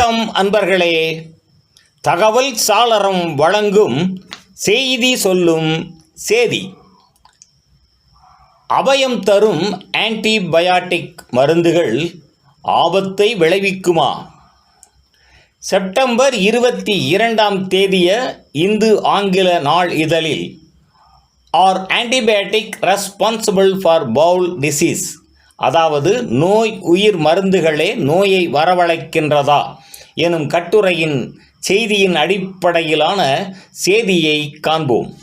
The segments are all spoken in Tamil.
வணக்கம் அன்பர்களே. தகவல் சாளரம் வழங்கும் செய்தி சொல்லும் சேதி. அபயம் தரும் ஆன்டிபயாட்டிக் மருந்துகள் ஆபத்தை விளைவிக்குமா? செப்டம்பர் இருபத்தி இரண்டாம் தேதிய இந்து ஆங்கில நாள் இதழில் are antibiotic responsible for bowel disease அதாவது நோய் உயிர் மருந்துகளே நோயை வரவழைக்கின்றதா? எனும் கட்டுரையின் செய்தியின் அடிப்படையிலான செய்தியை காண்போம்.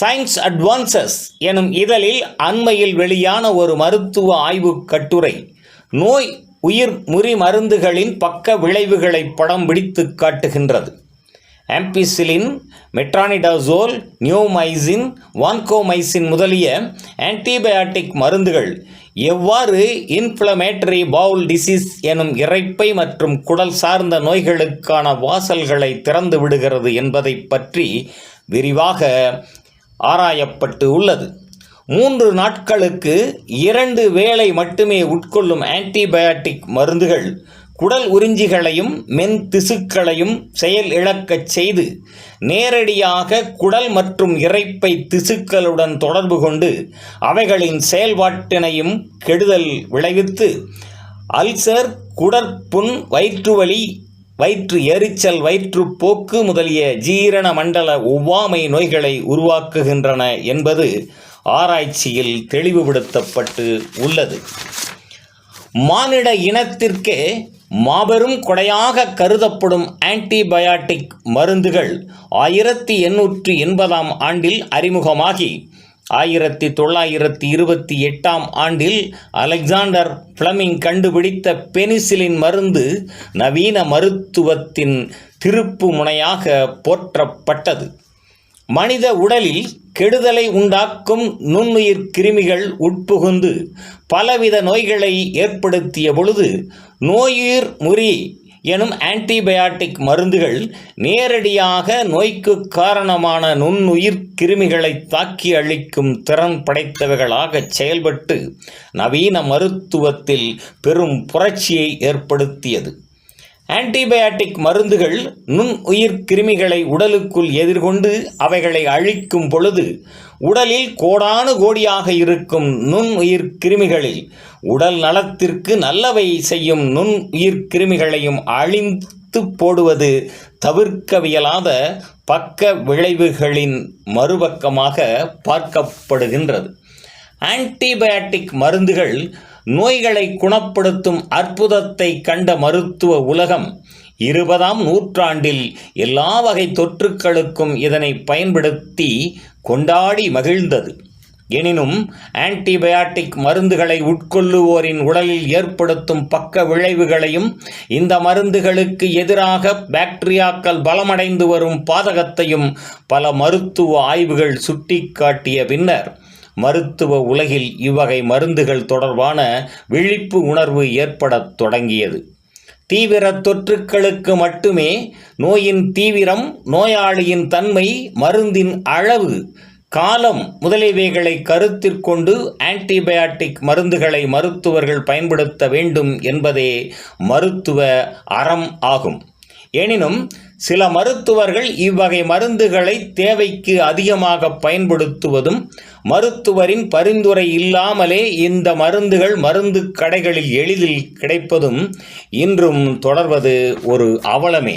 சயின்ஸ் அட்வான்சஸ் எனும் இதழில் அண்மையில் வெளியான ஒரு மருத்துவ ஆய்வு கட்டுரை நோய் உயிர் முறி மருந்துகளின் பக்க விளைவுகளை படம் பிடித்து காட்டுகின்றது. ஆம்பிசிலின் மெட்ரானிடாசோல் நியோமைசின் வான்கோமைசின் முதலிய ஆன்டிபயாட்டிக் மருந்துகள் எவ்வாறு இன்ஃப்ளமேட்டரி பவுல் டிசீஸ் எனும் இறைப்பை மற்றும் குடல் சார்ந்த நோய்களுக்கான வாசல்களை திறந்து விடுகிறது என்பதை பற்றி விரிவாக ஆராயப்பட்டு உள்ளது. மூன்று நாட்களுக்கு இரண்டு வேளை மட்டுமே உட்கொள்ளும் ஆன்டிபயாட்டிக் மருந்துகள் குடல் உறிஞ்சிகளையும் மென் திசுக்களையும் செயல் இழக்கச் செய்து நேரடியாக குடல் மற்றும் இறைப்பை திசுக்களுடன் தொடர்பு கொண்டு அவைகளின் செயல்பாட்டினையும் கெடுதல் விளைவித்து அல்சர் குடற்புண் வயிற்றுவலி வயிற்று எரிச்சல் வயிற்றுப்போக்கு முதலிய ஜீரண மண்டல ஒவ்வாமை நோய்களை உருவாக்குகின்றன என்பது ஆராய்ச்சியில் தெளிவுபடுத்தப்பட்டு உள்ளது. மானிட இனத்திற்கே மாபெரும் கொடையாக கருதப்படும் ஆன்டிபயாட்டிக் மருந்துகள் ஆயிரத்தி எண்ணூற்றி எண்பதாம் ஆண்டில் அறிமுகமாகி ஆயிரத்தி தொள்ளாயிரத்தி இருபத்தி எட்டாம் ஆண்டில் அலெக்சாண்டர் ஃப்ளமிங் கண்டுபிடித்த பெனிசிலின் மருந்து நவீன மருத்துவத்தின் திருப்பு முனையாக போற்றப்பட்டது. மனித உடலில் கெடுதலை உண்டாக்கும் நுண்ணுயிர் கிருமிகள் உட்புகுந்து பலவித நோய்களை ஏற்படுத்திய பொழுது நோயுயிர் முறி எனும் ஆன்டிபயாட்டிக் மருந்துகள் நேரடியாக நோய்க்கு காரணமான நுண்ணுயிர் கிருமிகளை தாக்கி அழிக்கும் திறன் படைத்தவைகளாக செயல்பட்டு நவீன மருத்துவத்தில் பெரும் புரட்சியை ஏற்படுத்தியது. ஆன்டிபயாட்டிக் மருந்துகள் நுண் உயிர் கிருமிகளை உடலுக்குள் எதிர்கொண்டு அவைகளை அழிக்கும் பொழுது உடலில் கோடானு கோடியாக இருக்கும் நுண் உயிர் கிருமிகளில் உடல் நலத்திற்கு நல்லவை செய்யும் நுண் உயிர் கிருமிகளையும் அழிந்து போடுவது தவிர்க்கவியலாத பக்க விளைவுகளின் மறுபக்கமாக பார்க்கப்படுகின்றது. ஆன்டிபயாட்டிக் மருந்துகள் நோய்களை குணப்படுத்தும் அற்புதத்தை கண்ட மருத்துவ உலகம் இருபதாம் நூற்றாண்டில் எல்லா வகை தொற்றுக்களுக்கும் இதனை பயன்படுத்தி கொண்டாடி மகிழ்ந்தது. எனினும் ஆன்டிபயாட்டிக் மருந்துகளை உட்கொள்ளுவோரின் உடலில் ஏற்படுத்தும் பக்க விளைவுகளையும் இந்த மருந்துகளுக்கு எதிராக பாக்டீரியாக்கள் பலமடைந்து வரும் பாதகத்தையும் பல மருத்துவ ஆய்வுகள் சுட்டிக்காட்டிய பின்னர் மருத்துவ உலகில் இவ்வகை மருந்துகள் தொடர்பான விழிப்பு உணர்வு ஏற்படத் தொடங்கியது. தீவிர தொற்றுக்களுக்கு மட்டுமே நோயின் தீவிரம் நோயாளியின் தன்மை மருந்தின் அளவு காலம் முதலியவைகளை கருத்திற்கொண்டு ஆன்டிபயாட்டிக் மருந்துகளை மருத்துவர்கள் பயன்படுத்த வேண்டும் என்பதே மருத்துவ அறம் ஆகும். எனினும் சில மருத்துவர்கள் இவ்வகை மருந்துகளை தேவைக்கு அதிகமாக பயன்படுத்துவதும் மருத்துவரின் பரிந்துரை இல்லாமலே இந்த மருந்துகள் மருந்து கடைகளில் எளிதில் கிடைப்பதும் இன்றும் தொடர்வது ஒரு அவலமே.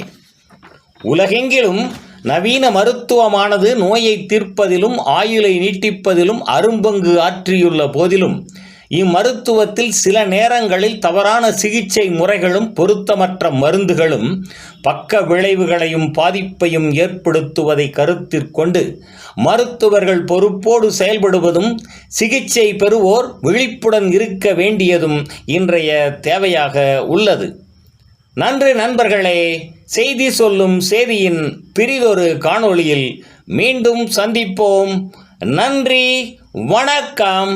உலகெங்கிலும் நவீன மருத்துவமானது நோயை தீர்ப்பதிலும் ஆயுளை நீட்டிப்பதிலும் அரும்பங்கு ஆற்றியுள்ள போதிலும் இம்மருத்துவத்தில் சில நேரங்களில் தவறான சிகிச்சை முறைகளும் பொருத்தமற்ற மருந்துகளும் பக்க விளைவுகளையும் பாதிப்பையும் ஏற்படுத்துவதை கருத்திற்கொண்டு மருத்துவர்கள் பொறுப்போடு செயல்படுவதும் சிகிச்சை பெறுவோர் விழிப்புடன் இருக்க வேண்டியதும் இன்றைய தேவையாக உள்ளது. நன்றி நண்பர்களே செய்தி சொல்லும் செய்தியின் பிரிதொரு காணொளியில் மீண்டும் சந்திப்போம். நன்றி வணக்கம்.